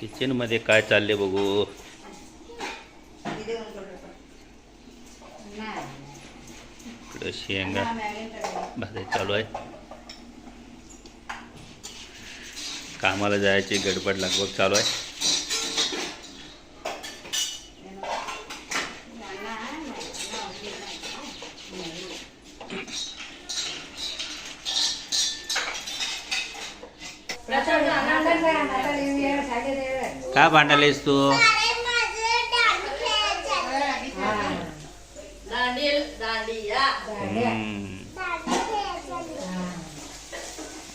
किचनमध्ये काय चालले बघू. इकडं शेंगा. भाजी चालू आहे. कामाला जायची गडबड लगबग चालू आहे. का भांडायलास तू?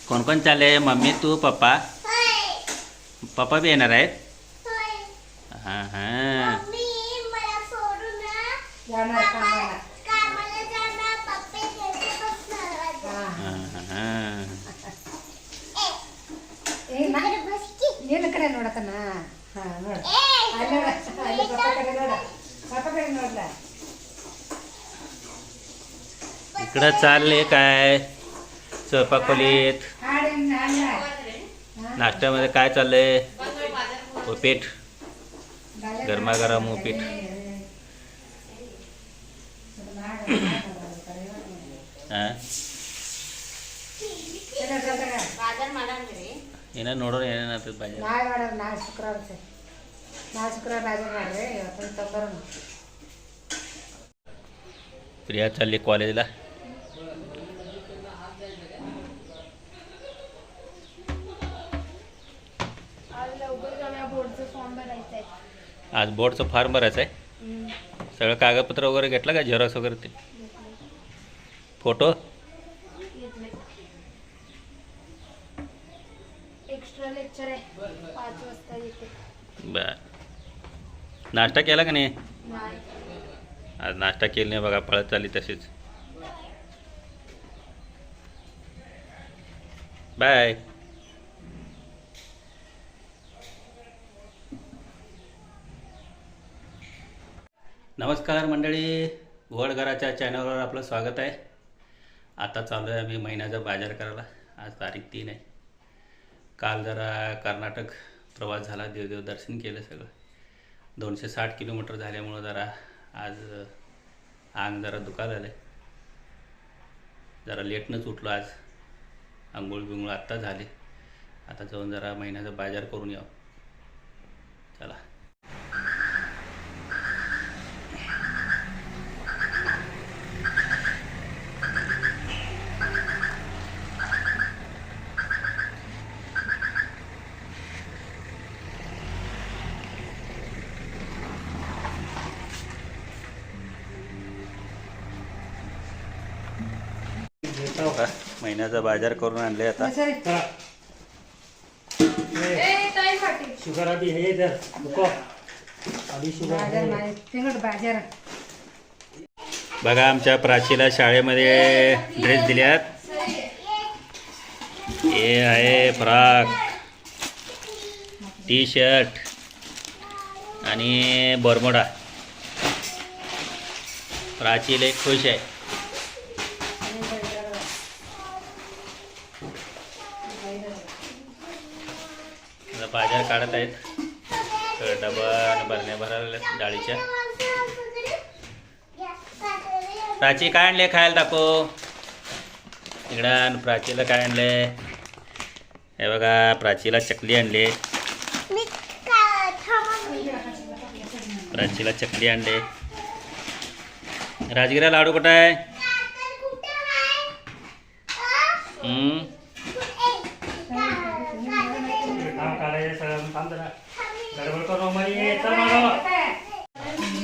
कोण कोण चालले? मम्मी तू पप्पा? पप्पा बी येणार आहेत? हां हां हां हां ನೀನು ಕಡೆ ನೋಡಕನ ಹಾ ನೋಡ ಅಲ್ಲಿ ನೋಡ ಅಲ್ಲಿ ಪಪ್ಪ ಕಡೆ ನೋಡ ಪಪ್ಪ ಕಡೆ ನೋಡ್ಲ इकडं चालले काय स्वयंपाक खोलीत ಹಾಡಿನ ಅಲ್ಲ नाश्त्यामध्ये काय चाललंय उपीट गरमागरम उपीट ಹಾಂ ಏನೋ ನೋಡೋಣ ಏನೇನಾಗ್ತದೆ ಬಾಜಾರ್ ನಾಳೆ ಮಾಡೋದು ನಾಳೆ ಶುಕ್ರವಾರ ಸರ್ ನಾಳೆ ಶುಕ್ರವಾರ ರಾಜ ಮಾಡ್ರಿ ಇವತ್ತು ತೊಂಬರೋಣ प्रिया चालली कॉलेजला आज बोर्डचं फॉर्म भरायचं आहे सगळं कागदपत्र वगैरे घेतलं का झेरॉक्स वगैरे ते फोटो लेक्चर आहे. पाच वाजता येते. बर. नाश्ता केला का नाही? नाही. आज नाश्ता केला नाही बघा पळत चालली तशीच. बाय. नमस्कार मंडळी घराच्या चॅनलवर आपलं स्वागत आहे. आता चालू आहे आम्ही महिन्याचा बाजार करायला. आज तारीख तीन आहे. काल जरा कर्नाटक प्रवास झाला देवदेव दर्शन केलं सगळं. दोनशे साठ किलोमीटर झाल्यामुळं जरा आज अंग जरा दुखायला आलं जरा लेटनंच उठलो आज. आंघोळ बिंघोळ आत्ता झाले. आता जाऊन जरा महिन्याचा बाजार करून यावं. चला. बघा महिन्याचा बाजार करून आणले आता. शुगर आधी हे जर आधी शुगर बाजार बघा आमच्या प्राचीला शाळेमध्ये ड्रेस दिल्यात. हे आहे फ्रॉक टी शर्ट आणि बरमोडा. प्राचीला खुश आहे. बाजार काढत आहेत. सगळं डबा आणि भरण्या भरायला डाळीच्या. प्राची काय आणले खायला दाखव. इकडं प्राचीला काय आणले? हे बघा प्राचीला चकली आणली. प्राचीला चकली आणले. राजगिरा लाडू कुठं आहे हम्म? काम करायचं सगळं काम जरा गडबड करू मध्ये चल मागं.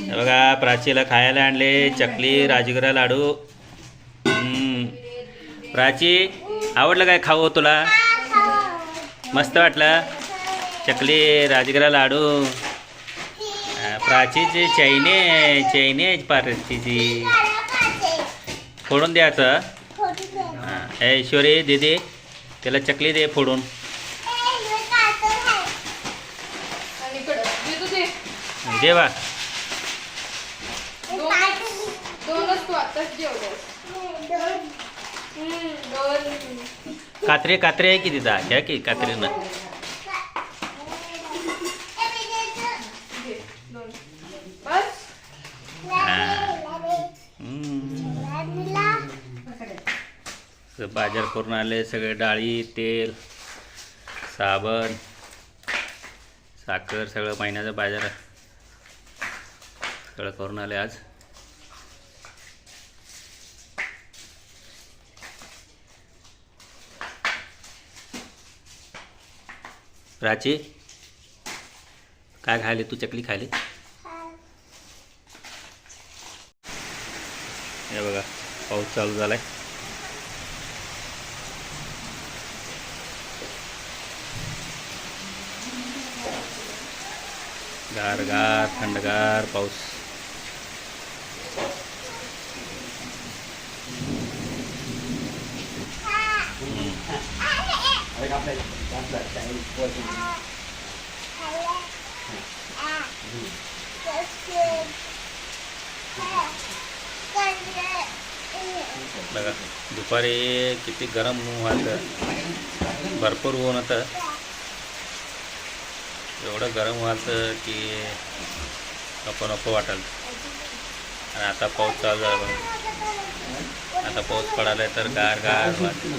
हे बघा प्राचीला खायला आणले चकली राजगिरा लाडू. प्राची आवडलं काय खाऊ तुला? मस्त वाटलं. चकली राजगिरा लाडू. प्राचीची चैने चैने प्राचीची. फोडून द्यायचं ऐश्वरी ए दीदी त्याला चकली दे फोडून. म्हणजे देवा दोनच कात्रे कात्रे आहे की तिथं? घ्या की कात्रीनं. बाजार करून आले सगळे डाळी तेल साबण साखर सगळं महिन्याचा बाजार. सगळं करून आले आज. प्राची काय खायले? तू चकली खायली? हे बघा पाऊस चालू झालाय. गार गार थंडगार पाऊस. बघा दुपारी किती गरम व्हायचं भरपूर ऊन होतं एवढं गरम व्हायचं की नको नको वाटाल आणि आता पाऊस चालू झाला आता पाऊस पडायला तर गार गार वाटतं.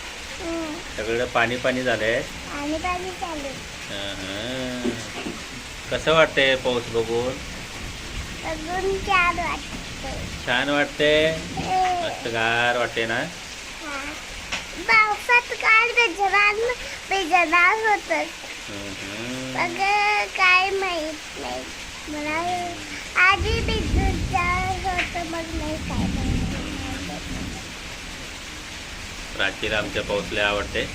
सगळं पाणी पाणी झालंय. आणि पाणी. कसं वाटतंय पाऊस बघून? छान वाटते मस्त गार वाटते ना? पावसात काल बेजरान बेजरार होत. मग काय माहीत नाही. मला आधी बेजरार होत मग नाही काय माहीत प्राचीला आमच्या पाऊस आवडते.